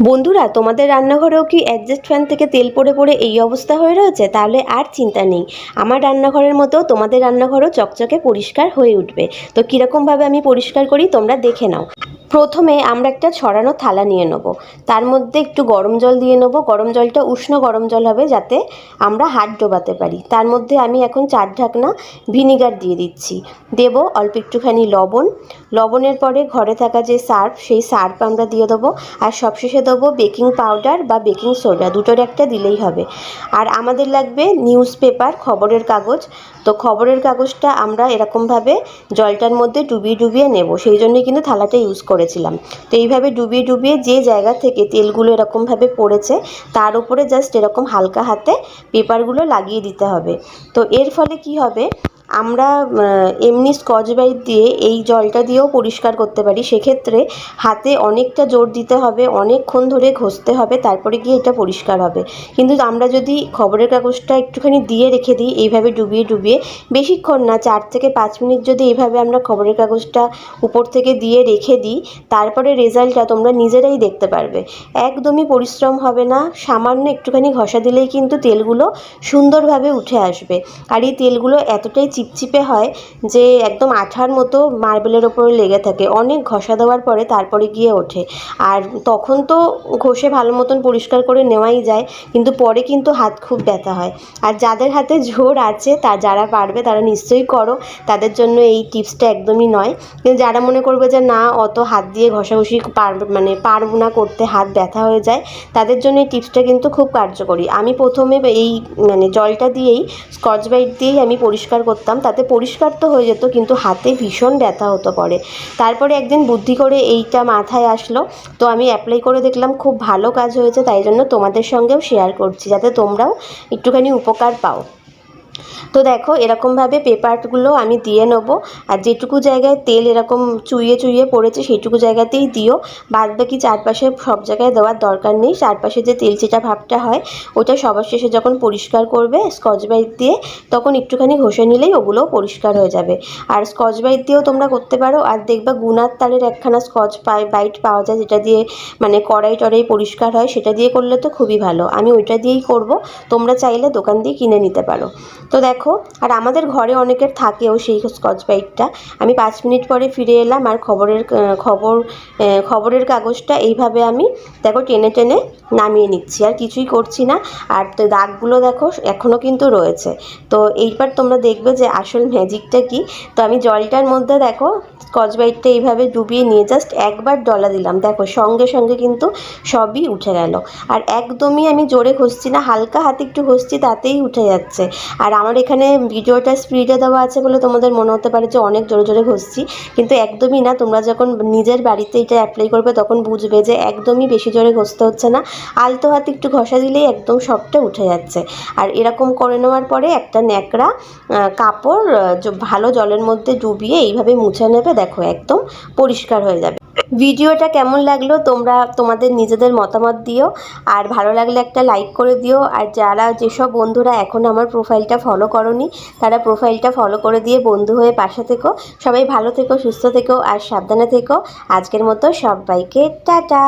বন্ধুরা, তোমাদের রান্নাঘরেও কি অ্যাডজাস্ট ফ্যান থেকে তেল পড়ে পড়ে এই অবস্থা হয়ে রয়েছে? তাহলে আর চিন্তা নেই। আমার রান্নাঘরের মতো তোমাদের রান্নাঘরও চকচকে পরিষ্কার হয়ে উঠবে। তো কীরকমভাবে আমি পরিষ্কার করি তোমরা দেখে নাও। প্রথমে আমরা একটা ছড়ানো থালা নিয়ে নেব। তার মধ্যে একটু গরম জল দিয়ে নেব। গরম জলটা উষ্ণ গরম জল হবে যাতে আমরা হাত ডোবাতে পারি। তার মধ্যে আমি এখন চার ঢাকনা ভিনিগার দিয়ে দিচ্ছি। দেবো অল্প একটুখানি লবণ। লবণের পরে ঘরে থাকা যে সার্ফ, সেই সার্ফ আমরা দিয়ে দেবো। আর সবশেষে দেবো বেকিং পাউডার বা বেকিং সোডা। দুটোর একটা দিলেই হবে। আর আমাদের লাগবে নিউজ পেপার, খবরের কাগজ। তো খবরের কাগজটা আমরা এরকমভাবে জলটার মধ্যে ডুবিয়ে ডুবিয়ে নেব। সেই জন্যই কিন্তু থালাটা ইউজ করেছিলাম তো এইভাবে ডুবিয়ে ডুবিয়ে যে জায়গা থেকে তেলগুলো এরকমভাবে পড়েছে, তার উপরে জাস্ট এরকম হালকা হাতে পেপারগুলো লাগিয়ে দিতে হবে। তো এর ফলে কি হবে? আমরা এমনি স্কচ ব্রাইট দিয়ে এই জলটা দিয়েও পরিষ্কার করতে পারি। সেক্ষেত্রে হাতে অনেকটা জোর দিতে হবে, অনেকক্ষণ ধরে ঘষতে হবে, তারপরে গিয়ে এটা পরিষ্কার হবে। কিন্তু আমরা যদি খবরের কাগজটা একটুখানি দিয়ে রেখে দিই, এইভাবে ডুবিয়ে ডুবিয়ে বেশিক্ষণ না, চার থেকে পাঁচ মিনিট যদি এইভাবে আমরা খবরের কাগজটা উপর থেকে দিয়ে রেখে দিই তারপরে রেজাল্টটা তোমরা নিজেরাই দেখতে পারবে। একদমই পরিশ্রম হবে না, সামান্য একটুখানি ঘষা দিলেই কিন্তু তেলগুলো সুন্দরভাবে উঠে আসবে। আর এই তেলগুলো এতটাই চিপচিপে হয় যে একদম আঠার মতো মার্বেলের ওপরে লেগে থাকে। অনেক ঘষা দেওয়ার পরে তারপরে গিয়ে ওঠে। আর তখন তো ঘষে ভালো মতন পরিষ্কার করে নেওয়াই যায়, কিন্তু পরে কিন্তু হাত খুব ব্যথা হয়। আর যাদের হাতে জোর আছে, তা যারা পারবে তারা নিশ্চয়ই করো। তাদের জন্য এই টিপসটা একদমই নয়। কিন্তু যারা মনে করবে যে না, অত হাত দিয়ে ঘষাঘষি পারবে মানে পারব না করতে হাত ব্যথা হয়ে যায়, তাদের জন্য এই টিপসটা কিন্তু খুব কার্যকরী। আমি প্রথমে এই মানে জলটা দিয়েই, স্কচ ব্রাইট দিয়েই আমি পরিষ্কার করতাম, তাতে পরিষ্কার তো হয়ে যেত, কিন্তু হাতে ভীষণ ব্যথা হতো পরে। তারপরে একদিন বুদ্ধি করে এইটা মাথায় আসলো, তো আমি অ্যাপ্লাই করে দেখলাম, খুব ভালো কাজ হয়েছে, তাই জন্য তোমাদের সঙ্গেও শেয়ার করছি, যাতে তোমরাও একটুখানি উপকার পাও। তো দেখো, এরকমভাবে পেপারগুলো আমি দিয়ে নেব। আর যেটুকু জায়গায় তেল এরকম চুইয়ে চুইয়ে পড়েছে সেটুকু জায়গাতেই দিও। বাদ বাকি চারপাশে সব জায়গায় দেওয়ার দরকার নেই। চারপাশে যে তেল চিটা ভাবটা হয়, ওটা সবার শেষে যখন পরিষ্কার করবে, স্কচ ব্রাইট দিয়ে তখন একটুখানি ঘষে নিলেই ওগুলোও পরিষ্কার হয়ে যাবে। আর স্কচ ব্রাইট দিয়েও তোমরা করতে পারো। আর দেখবা গুনার তারের একখানা স্কচ বাইট পাওয়া যায়, যেটা দিয়ে মানে কড়াই টড়াই পরিষ্কার হয়, সেটা দিয়ে করলে তো খুবই ভালো। আমি ওইটা দিয়েই করব। তোমরা চাইলে দোকান দিয়ে কিনে নিতে পারো। তো দেখো, আর আমাদের ঘরে অনেকের থাকেও সেই স্কচ ব্রাইটটা আমি পাঁচ মিনিট পরে ফিরে এলাম আর খবরের খবর খবরের কাগজটা এইভাবে আমি দেখো টেনে টেনে নামিয়ে নিচ্ছি। আর কিছুই করছি না। আর তো দাগগুলো দেখো এখনও কিন্তু রয়েছে। তো এইবার তোমরা দেখবে যে আসল ম্যাজিকটা কি। তো আমি জলটার মধ্যে দেখো স্কচ ব্রাইটটা এইভাবে ডুবিয়ে নিয়ে জাস্ট একবার ডলা দিলাম। দেখো সঙ্গে সঙ্গে কিন্তু সবই উঠে গেল। আর একদমই আমি জোরে ঘষছি না, হালকা হাতে একটু ঘষছি তাতেই উঠে যাচ্ছে। আর আমার এখানে ভিডিওটা স্পিডে দেওয়া আছে বলে তোমাদের মনে হতে পারে যে অনেক জোরে জোরে ঘষছি। কিন্তু একদমই না, তোমরা যখন নিজের বাড়িতে এটা অ্যাপ্লাই করবে তখন বুঝবে যে একদমই বেশি জোরে ঘষতে হচ্ছে না। আলতো হাতে একটু ঘষা দিলেই একদম সবটা উঠে যাচ্ছে। আর এরকম করে নেওয়ার পরে একটা ন্যাকড়া কাপড় ভালো জলের মধ্যে ডুবিয়ে এইভাবে মুছে নেবে, দেখো একদম পরিষ্কার হয়ে যাবে। ভিডিওটা কেমন লাগল তোমরা তোমাদের নিজেদের মতামত দিও, আর ভালো লাগলে একটা লাইক করে দিও, আর যারা যেসব বন্ধুরা এখন আমার প্রোফাইলটা ফলো করনি, তারা প্রোফাইলটা ফলো করে দিয়ে বন্ধু হয়ে পাশে থেকো। সবাই ভালো থেকো, সুস্থ থেকো, আর সাবধানে থেকো। আজকের মতো সবাইকে টাটা!